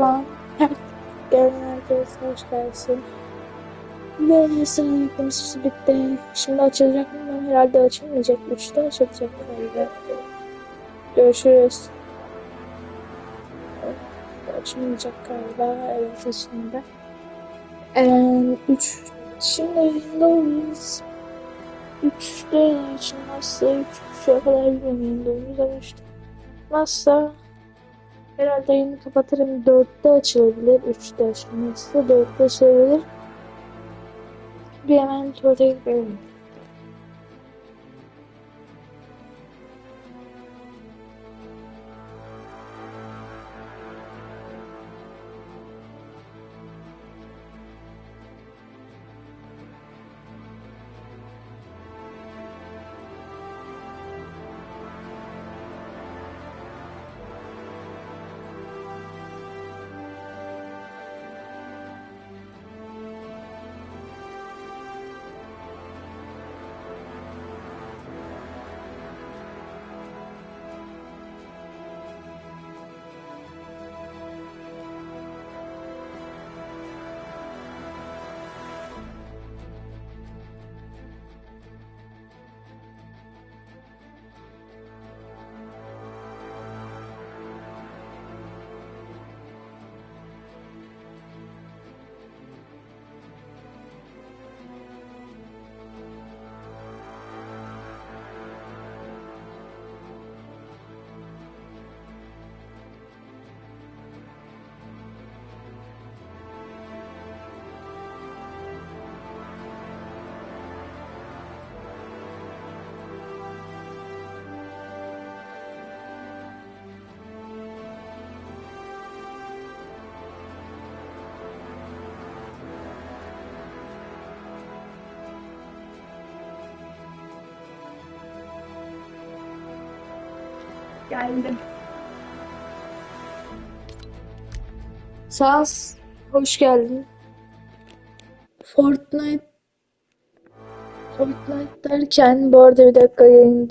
Her gelen herkes hoş gelsin. Ve sıra yapımız bitti. Şimdi açılacak mı? Herhalde açılmayacak. Üçte açılacak galiba. Görüşürüz. Açılmayacak galiba. Evet açıldı. Ee, üç. Şimdi yayındayız. Üçte açılmazsa üç buçuğa kadar yayındayız ama işte. Nasılsa herhalde yayını kapatırım. Dörtte açılabilir. Üçte açılmazsa dörtte açılabilir. Bir hemen tuvalete gidelim. Geldim. Saz, hoş geldin. Fortnite Fortnite derken bu arada bir dakika yayında